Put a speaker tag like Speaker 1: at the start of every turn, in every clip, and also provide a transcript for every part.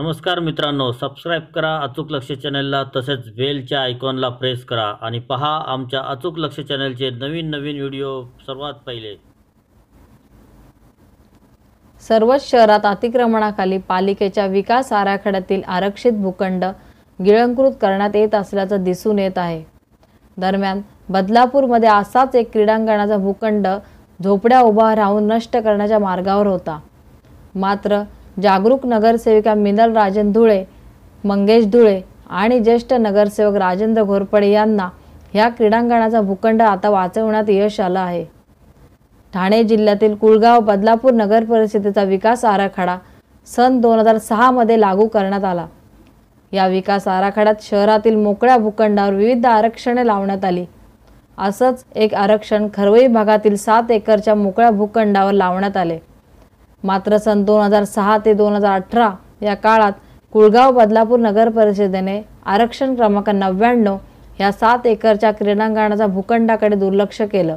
Speaker 1: नमस्कार मित्रांनो सबस्क्राईब करा अचूक लक्ष चॅनलला तसेच बेलच्या आयकॉनला प्रेस करा आणि पहा आमच्या अचूक लक्ष चॅनलचे नवीन नवीन व्हिडिओ सर्वात पहिले.
Speaker 2: सर्वच शहरात अतिक्रमणाखाली पालिकेच्या विकास आराखड्यातील आरक्षित भूखंड गिळंकृत करण्यात येत असल्याचं दिसून येत आहे. दरम्यान बदलापूरमध्ये असाच एक क्रीडांगणाचा भूखंड झोपड्या उभा राहून नष्ट करण्याच्या मार्गावर होता. मात्र जागरूक नगरसेविका मिनल राजन धुळे मंगेश धुळे आणि ज्येष्ठ नगरसेवक राजेंद्र घोरपडे यांना ह्या क्रीडांगणाचा भूखंड आता वाचवण्यात यश आलं आहे. ठाणे जिल्ह्यातील कुळगाव बदलापूर नगर परिषदेचा विकास आराखडा सन दोन हजार सहामध्ये लागू करण्यात आला. या विकास आराखड्यात शहरातील मोकळ्या भूखंडावर विविध आरक्षणे लावण्यात आली. असंच एक आरक्षण खरवई भागातील सात एकरच्या मोकळ्या भूखंडावर लावण्यात आले. मात्र सन दोन हजार सहा ते दोन हजार अठरा या काळात कुळगाव बदलापूर नगर परिषदेने आरक्षण क्रमांक नव्याण्णव या सात एकरच्या क्रीडांगणाचा भूखंडाकडे दुर्लक्ष केलं.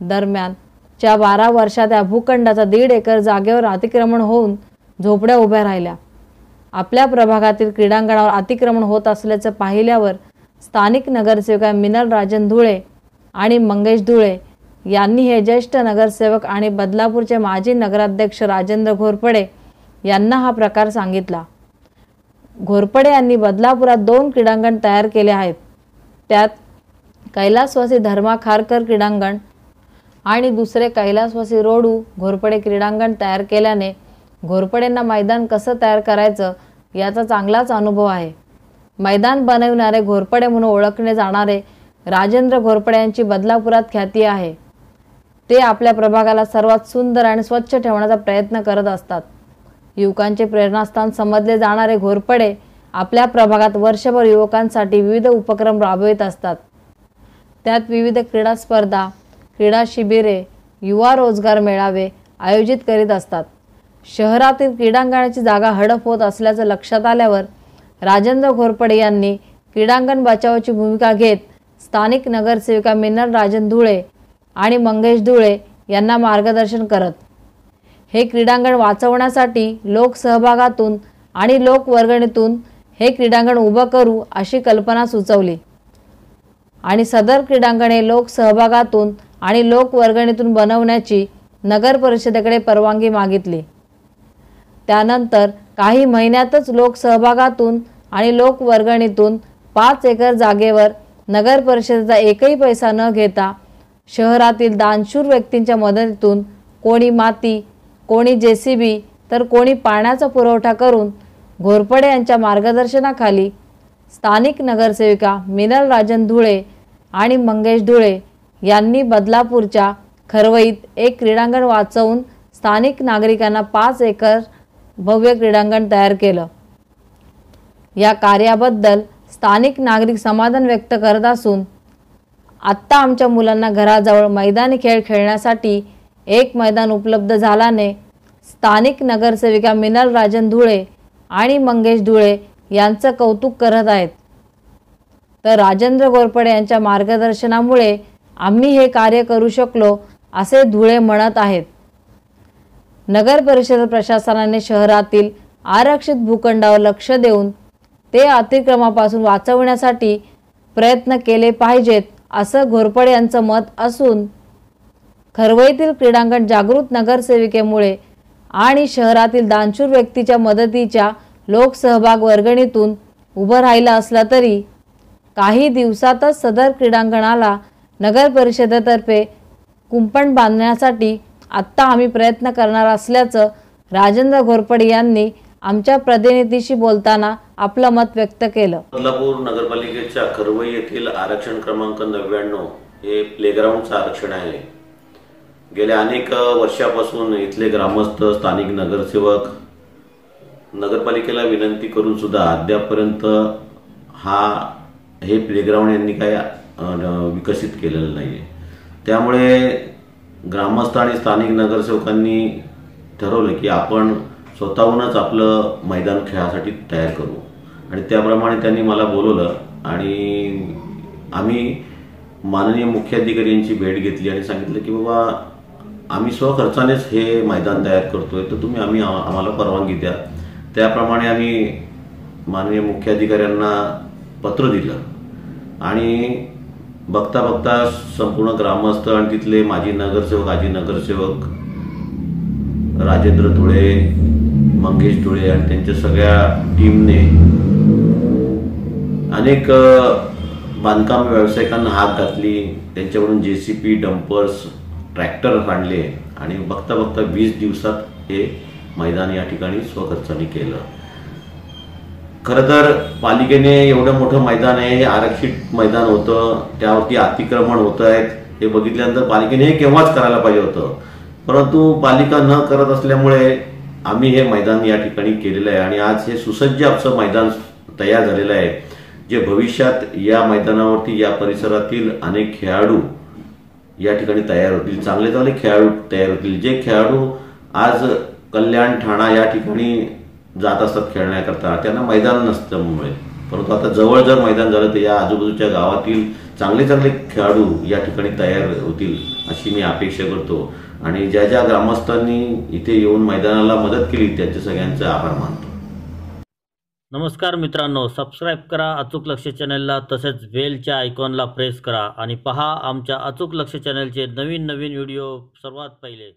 Speaker 2: दरम्यान च्या बारा वर्षात या भूखंडाचा दीड एकर जागेवर अतिक्रमण होऊन झोपड्या उभ्या राहिल्या. आपल्या प्रभागातील क्रीडांगणावर अतिक्रमण होत असल्याचं पाहिल्यावर स्थानिक नगरसेविका मिनल राजन धुळे आणि मंगेश धुळे यांनी हे ज्येष्ठ नगरसेवक आणि बदलापूरचे माजी नगराध्यक्ष राजेंद्र घोरपडे यांना हा प्रकार सांगितला. घोरपडे यांनी बदलापुरात दोन क्रीडांगण तयार केले आहेत. त्यात कैलासवासी धर्मा खारकर क्रीडांगण आणि दुसरे कैलासवासी रोडू घोरपडे क्रीडांगण तयार केल्याने घोरपडेंना मैदान कसं तयार करायचं याचा चांगलाच अनुभव आहे. मैदान बनविणारे घोरपडे म्हणून ओळखले जाणारे राजेंद्र घोरपडे यांची बदलापुरात ख्याती आहे. ते आपल्या प्रभागाला सर्वात सुंदर आणि स्वच्छ ठेवण्याचा प्रयत्न करत असतात. युवकांचे प्रेरणास्थान समजले जाणारे घोरपडे आपल्या प्रभागात वर्षभर युवकांसाठी विविध उपक्रम राबवित असतात. त्यात विविध क्रीडा स्पर्धा क्रीडा शिबिरे युवा रोजगार मेळावे आयोजित करीत असतात. शहरातील क्रीडांगणाची जागा हडप होत असल्याचं लक्षात आल्यावर राजेंद्र घोरपडे यांनी क्रीडांगण बचावाची भूमिका घेत स्थानिक नगरसेविका मिनल राजन धुळे आणि मंगेश धुळे यांना मार्गदर्शन करत. हे क्रीडांगण वाचवण्यासाठी लोकसहभागातून आणि लोकवर्गणीतून हे क्रीडांगण उभं करू अशी कल्पना सुचवली. आणि सदर क्रीडांगणे लोकसहभागातून आणि लोकवर्गणीतून बनवण्याची नगर परिषदेकडे परवानगी मागितली. त्यानंतर काही महिन्यातच लोकसहभागातून आणि लोकवर्गणीतून पाच एकर जागेवर नगर परिषदेचा एकही पैसा न घेता शहरातील दानशूर व्यक्तींच्या मदतीतून कोणी माती कोणी जे सी बी तर कोणी पाण्याचा पुरवठा करून घोरपडे यांच्या मार्गदर्शनाखाली स्थानिक नगरसेविका मिनल राजन धुळे आणि मंगेश धुळे यांनी बदलापूरच्या खरवईत एक क्रीडांगण वाचवून स्थानिक नागरिकांना पाच एकर भव्य क्रीडांगण तयार केलं. या कार्याबद्दल स्थानिक नागरिक समाधान व्यक्त करत असून आत्ता आमच्या मुलांना घराजवळ मैदानी खेळ खेळण्यासाठी एक मैदान उपलब्ध झाल्याने स्थानिक नगरसेविका मिनल राजन धुळे आणि मंगेश धुळे यांचं कौतुक करत आहेत. तर राजेंद्र गोरपडे यांच्या मार्गदर्शनामुळे आम्ही हे कार्य करू शकलो असे धुळे म्हणत आहेत. नगर परिषद प्रशासनाने शहरातील आरक्षित भूखंडावर लक्ष देऊन ते अतिक्रमापासून वाचवण्यासाठी प्रयत्न केले पाहिजेत असं घोरपडे यांचं मत असून खरवईतील क्रीडांगण जागृत नगरसेविकेमुळे आणि शहरातील दानशूर व्यक्तीच्या मदतीच्या लोकसहभाग वर्गणीतून उभं राहिलं असलं तरी काही दिवसातच सदर क्रीडांगणाला नगर परिषदेतर्फे कुंपण बांधण्यासाठी आत्ता आम्ही प्रयत्न करणार असल्याचं राजेंद्र घोरपडे यांनी आमच्या प्रतिनिधीशी बोलताना आपलं मत व्यक्त केलं.
Speaker 3: बदलापूर नगरपालिकेच्या खरवई येथील आरक्षण क्रमांक नव्याण्णव हे प्लेग्राऊंडचं आरक्षण आहे. गेल्या अनेक वर्षापासून इथले ग्रामस्थ स्थानिक नगरसेवक नगरपालिकेला विनंती करून सुद्धा अद्यापर्यंत हा हे प्लेग्राऊंड यांनी काय विकसित केलेलं नाही आहे त्यामुळे ग्रामस्थ आणि स्थानिक नगरसेवकांनी ठरवलं की आपण स्वतःहूनच आपलं मैदान खेळासाठी तयार करू. आणि त्याप्रमाणे त्यांनी मला बोलवलं आणि आम्ही माननीय मुख्याधिकारी यांची भेट घेतली आणि सांगितलं की बाबा आम्ही स्वखर्चानेच हे मैदान तयार करतोय तर तुम्ही आम्ही आम्हाला परवानगी द्या. त्याप्रमाणे आम्ही माननीय मुख्याधिकाऱ्यांना पत्र दिलं. आणि बघता बघता संपूर्ण ग्रामस्थ आणि तिथले माजी नगरसेवक आजी नगरसेवक राजेंद्र धुळे मंगेश धुळे आणि त्यांच्या सगळ्या टीमने अनेक बांधकाम व्यावसायिकांना हात घातली. त्यांच्याकडून जे सी पी डंपर्स ट्रॅक्टर आणले आणि बघता बघता वीस दिवसात हे मैदान या ठिकाणी स्वखर्चाने केलं. खरं तर पालिकेने एवढं मोठं मैदान आहे हे आरक्षित मैदान होतं त्यावरती अतिक्रमण होत आहेत हे बघितल्यानंतर पालिकेने हे केव्हाच करायला पाहिजे होतं. परंतु पालिका न करत असल्यामुळे आम्ही हे मैदान या ठिकाणी केलेलं आहे आणि आज हे सुसज्ज आमचं मैदान तयार झालेलं आहे जे भविष्यात या मैदानावरती या परिसरातील अनेक खेळाडू या ठिकाणी तयार होतील. चांगले चांगले खेळाडू तयार होतील. जे खेळाडू आज कल्याण ठाणा या ठिकाणी जात असतात खेळण्याकरता त्यांना मैदान नसतं मुंबईत. परंतु आता जवळ जर मैदान झालं तर या आजूबाजूच्या गावातील चांगले चांगले खेळाडू या ठिकाणी तयार होतील अशी मी अपेक्षा करतो. आणि ज्या ज्या ग्रामस्थांनी इथे येऊन मैदानाला मदत केली त्यांचे सगळ्यांचे आभार मानतो.
Speaker 1: नमस्कार मित्रांनो सबस्क्राईब करा अचूक लक्ष चॅनलला तसेच बेलच्या आयकॉनला प्रेस करा आणि पहा आमच्या अचूक लक्ष चॅनलचे नवीन नवीन व्हिडिओ सर्वात पहिले.